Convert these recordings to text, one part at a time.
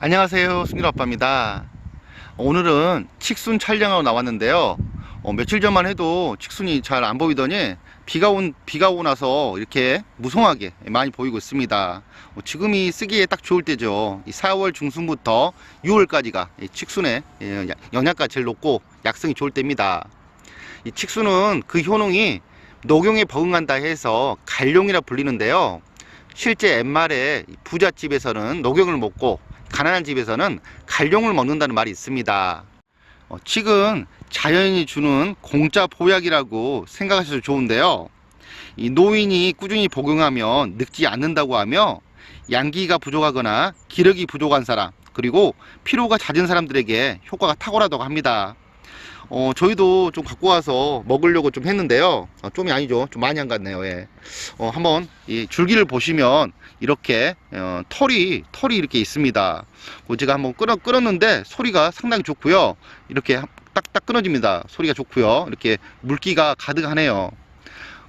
안녕하세요 승일 아빠입니다. 오늘은 칙순 촬영하고 나왔는데요. 어, 며칠 전만 해도 칙순이 잘 안 보이더니 비가 온 비가 오고 나서 이렇게 무성하게 많이 보이고 있습니다. 어, 지금이 쓰기에 딱 좋을 때죠. 이 4월 중순부터 6월까지가 이 칙순의 예, 영양가 제일 높고 약성이 좋을 때입니다. 이 칙순은 그 효능이 녹용에 버금간다 해서 갈용이라 불리는데요. 실제 옛말에 부잣집에서는 녹용을 먹고 가난한 집에서는 갈용을 먹는다는 말이 있습니다. 어, 칡은 자연이 주는 공짜 보약이라고 생각하셔도 좋은데요. 이 노인이 꾸준히 복용하면 늙지 않는다고 하며 양기가 부족하거나 기력이 부족한 사람 그리고 피로가 잦은 사람들에게 효과가 탁월하다고 합니다. 어, 저희도 좀 갖고 와서 먹으려고 좀 했는데요. 어, 좀이 아니죠. 좀 많이 안 갔네요. 예. 어, 한번 이 줄기를 보시면 이렇게 어, 털이 털이 이렇게 있습니다. 그 제가 한번 끌어 끌었는데 소리가 상당히 좋고요. 이렇게 딱딱 끊어집니다. 소리가 좋고요. 이렇게 물기가 가득하네요.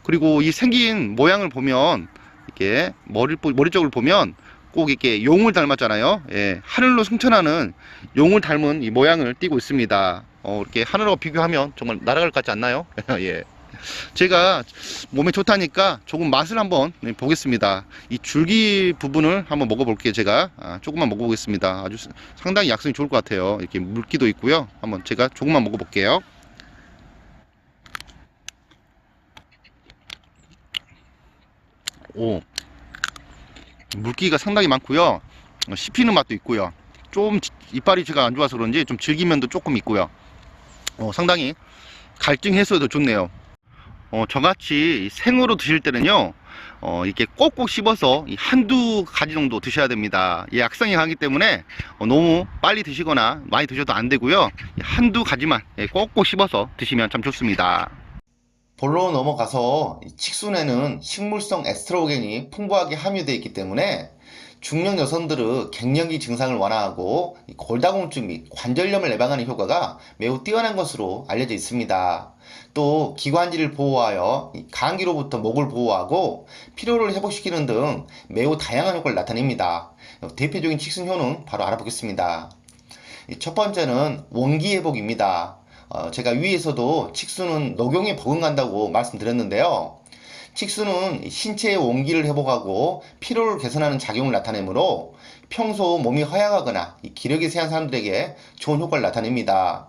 그리고 이 생긴 모양을 보면 이렇게 머리 머리 쪽을 보면 꼭 이렇게 용을 닮았잖아요. 예, 하늘로 승천하는 용을 닮은 이 모양을 띠고 있습니다. 어, 이렇게 하늘하고 비교하면 정말 날아갈 것 같지 않나요? 예. 제가 몸에 좋다니까 조금 맛을 한번 네, 보겠습니다. 이 줄기 부분을 한번 먹어볼게요. 제가 아, 조금만 먹어보겠습니다. 아주 스- 상당히 약성이 좋을 것 같아요. 이렇게 물기도 있고요. 한번 제가 조금만 먹어볼게요. 오, 물기가 상당히 많고요. 어, 씹히는 맛도 있고요. 좀 지- 이빨이 제가 안 좋아서 그런지 좀 질기면도 조금 있고요. 어, 상당히 갈증 해소에도 좋네요. 어, 저같이 이 생으로 드실 때는요, 어, 이렇게 꼭꼭 씹어서 이 한두 가지 정도 드셔야 됩니다. 이 약성이 강하기 때문에 어, 너무 빨리 드시거나 많이 드셔도 안 되고요. 이 한두 가지만 예, 꼭꼭 씹어서 드시면 참 좋습니다. 본로 넘어가서 이 칡순에는 식물성 에스트로겐이 풍부하게 함유되어 있기 때문에 중년 여성들의 갱년기 증상을 완화하고 이 골다공증 및 관절염을 예방하는 효과가 매우 뛰어난 것으로 알려져 있습니다. 또 기관지를 보호하여 이 감기로부터 목을 보호하고 피로를 회복시키는 등 매우 다양한 효과를 나타냅니다. 대표적인 칡순 효능 바로 알아보겠습니다. 이첫 번째는 원기 회복입니다. 어, 제가 위에서도 칡순은 녹용에 버금간다고 말씀드렸는데요. 칡순은 신체의 원기를 회복하고 피로를 개선하는 작용을 나타내므로 평소 몸이 허약하거나 이 기력이 세한 사람들에게 좋은 효과를 나타냅니다.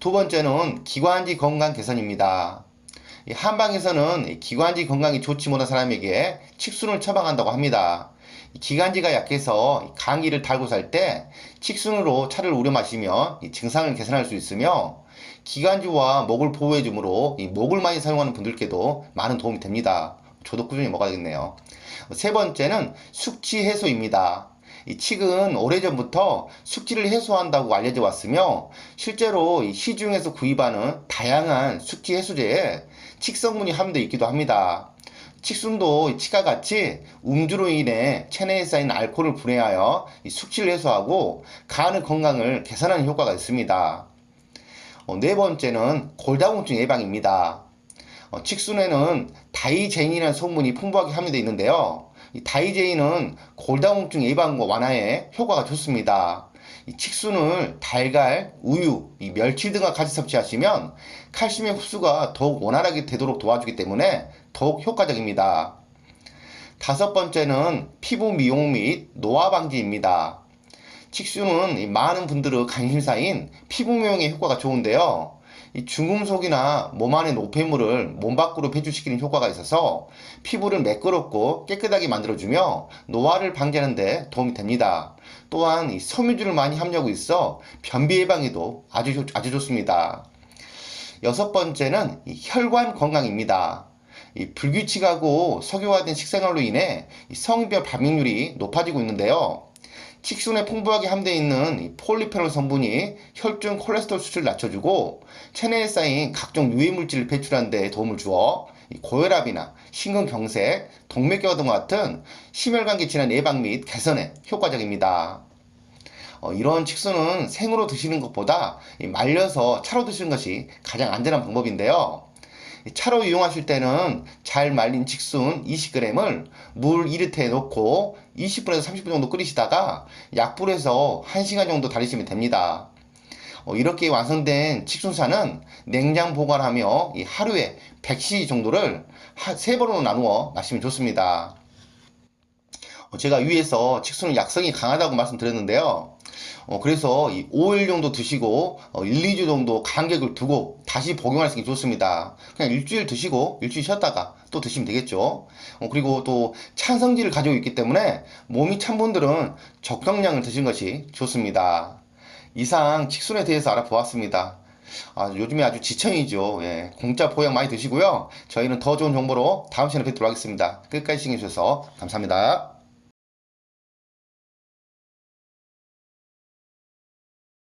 두 번째는 기관지 건강 개선입니다. 이 한방에서는 이 기관지 건강이 좋지 못한 사람에게 칡순을 처방한다고 합니다. 이 기관지가 약해서 이 감기를 달고 살때 칡순으로 차를 우려 마시면 이 증상을 개선할 수 있으며 기관지와 목을 보호해 주므로 이 목을 많이 사용하는 분들께도 많은 도움이 됩니다. 저도 꾸준히 먹어야겠네요. 세 번째는 숙취 해소입니다. 이 칡은 오래전부터 숙취를 해소한다고 알려져 왔으며 실제로 이 시중에서 구입하는 다양한 숙취 해소제에 칡 성분이 함유되어 있기도 합니다. 칡순도 이 칡과 같이 음주로 인해 체내에 쌓인 알코올을 분해하여 이 숙취를 해소하고 간의 건강을 개선하는 효과가 있습니다. 어, 네 번째는 골다공증 예방입니다. 어, 칡순에는 다이제인이라는 성분이 풍부하게 함유되어 있는데요. 이 다이제인은 골다공증 예방과 완화에 효과가 좋습니다. 이 칡순을 달걀, 우유, 이 멸치 등과 같이 섭취하시면 칼슘의 흡수가 더욱 원활하게 되도록 도와주기 때문에 더욱 효과적입니다. 다섯 번째는 피부 미용 및 노화 방지입니다. 칡순은 이 많은 분들의 관심사인 피부 미용에 효과가 좋은데요. 이 중금속이나 몸 안의 노폐물을 몸 밖으로 배출시키는 효과가 있어서 피부를 매끄럽고 깨끗하게 만들어주며 노화를 방지하는 데 도움이 됩니다. 또한 이 섬유질을 많이 함유하고 있어 변비 예방에도 아주, 좋- 아주 좋습니다. 여섯 번째는 이 혈관 건강입니다. 이 불규칙하고 석유화된 식생활로 인해 이 성인별 발병률이 높아지고 있는데요. 칡순에 풍부하게 함유되어 있는 이 폴리페놀 성분이 혈중 콜레스테롤 수치를 낮춰주고 체내에 쌓인 각종 유해 물질을 배출하는 데 도움을 주어 이 고혈압이나 심근경색, 동맥경화 등 같은 심혈관계 질환 예방 및 개선에 효과적입니다. 어, 이런 칡순은 생으로 드시는 것보다 이 말려서 차로 드시는 것이 가장 안전한 방법인데요. 이 차로 이용하실 때는 잘 말린 칡순 20g을 물 2리터에 넣고 20분에서 30분 정도 끓이시다가 약불에서 1시간 정도 달이시면 됩니다. 어, 이렇게 완성된 칡순사는 냉장 보관하며 이 하루에 100cc 정도를 하- 세 번으로 나누어 마시면 좋습니다. 어, 제가 위에서 칡순은 약성이 강하다고 말씀드렸는데요. 어, 그래서 이 5일 정도 드시고 어, 1, 2주 정도 간격을 두고 다시 복용하시는 게 좋습니다. 그냥 일주일 드시고 일주일 쉬었다가 또 드시면 되겠죠. 어, 그리고 또 찬성질을 가지고 있기 때문에 몸이 찬 분들은 적정량을 드시는 것이 좋습니다. 이상 칡순에 대해서 알아보았습니다. 아, 요즘에 아주 지천이죠. 예, 공짜 보약 많이 드시고요. 저희는 더 좋은 정보로 다음 시간에 뵙도록 하겠습니다. 끝까지 시청해주셔서 감사합니다.